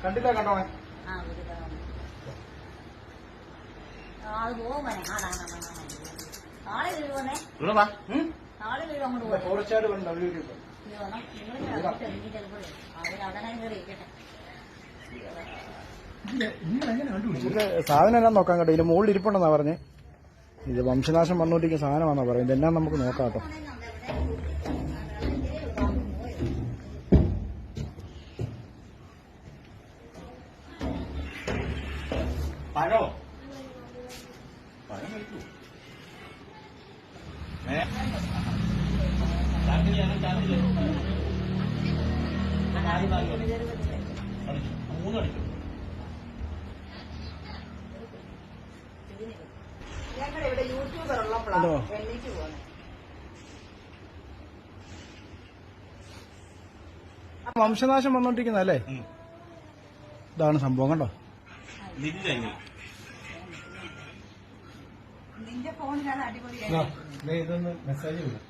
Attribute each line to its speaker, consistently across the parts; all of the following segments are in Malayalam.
Speaker 1: കണ്ടില്ല കണ്ടോണേ കണ്ടോ
Speaker 2: സാധനം എല്ലാം നോക്കാൻ കേട്ടോ ഇതിന്റെ മുകളിൽ ഇരിപ്പുണ്ടെന്നാ പറഞ്ഞേ ഇത് വംശനാശം വന്നുകൊണ്ടിരിക്കുന്ന സാധനമാണെന്നാ പറയുന്നത് ഇതെല്ലാം നമുക്ക് നോക്കാം കേട്ടോ
Speaker 3: പഴോ? പഴം കഴിക്കൂ. ഏ? ചാക്കിലാണ് ചാക്കിൽ. നാല് നാല് അടിച്ചു മൂന്ന് അടിച്ചു
Speaker 4: ഞങ്ങളുടെ ഇവിടെ യൂട്യൂബർ? ഉള്ളപ്പോഴാണ് എണ്ണീറ്റ് പോകുന്നത്
Speaker 2: വംശനാശം വന്നോണ്ടിരിക്കുന്ന
Speaker 3: അല്ലേ
Speaker 2: ഇതാണ് സംഭവം കണ്ടോ?
Speaker 4: നിന്റെ ഫോണിലാണ് അടിപൊളിയായി
Speaker 1: ഇതൊന്ന് മെസ്സേജ്
Speaker 3: അവിടെ?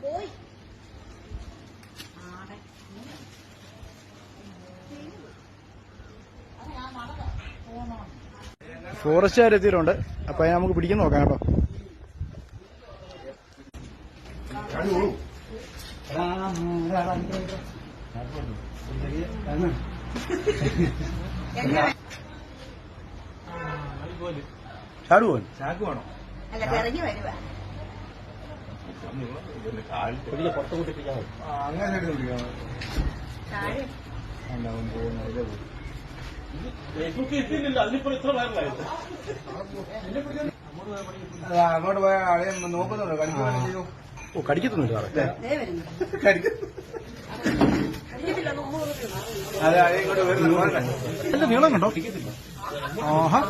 Speaker 4: പോയി.
Speaker 2: എത്തിയിട്ടുണ്ട് അപ്പൊ അതിനെ നമുക്ക് പിടിക്കാൻ നോക്കാം കേട്ടോ.
Speaker 1: ചാക്ക് വേണോ?
Speaker 3: പുറത്ത് കൂട്ടിപ്പിക്കാൻ
Speaker 1: അങ്ങനെ അങ്ങോട്ട് പോയ ആളെ നോക്കുന്നുണ്ടോ ചെയ്തു
Speaker 2: ഓ കടിക്കത്തൊന്നുമില്ല സാറേ എന്റെ നീളം കണ്ടോ? ആഹാ.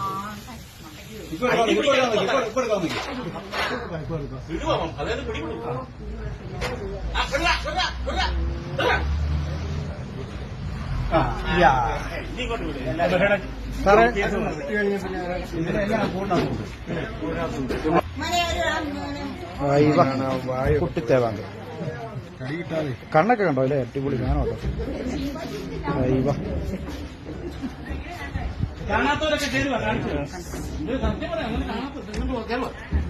Speaker 2: സാറേ കുട്ടിത്തേവാങ്ക് കണ്ണൊക്കെ കണ്ടോ? അല്ലേ? അടിപൊളി ഞാനോ കേട്ടോ. ദൈവ
Speaker 3: കാണാത്തവരൊക്കെ കാണിച്ചു ഇത് സത്യം പറയാം അങ്ങനെ കാണാത്ത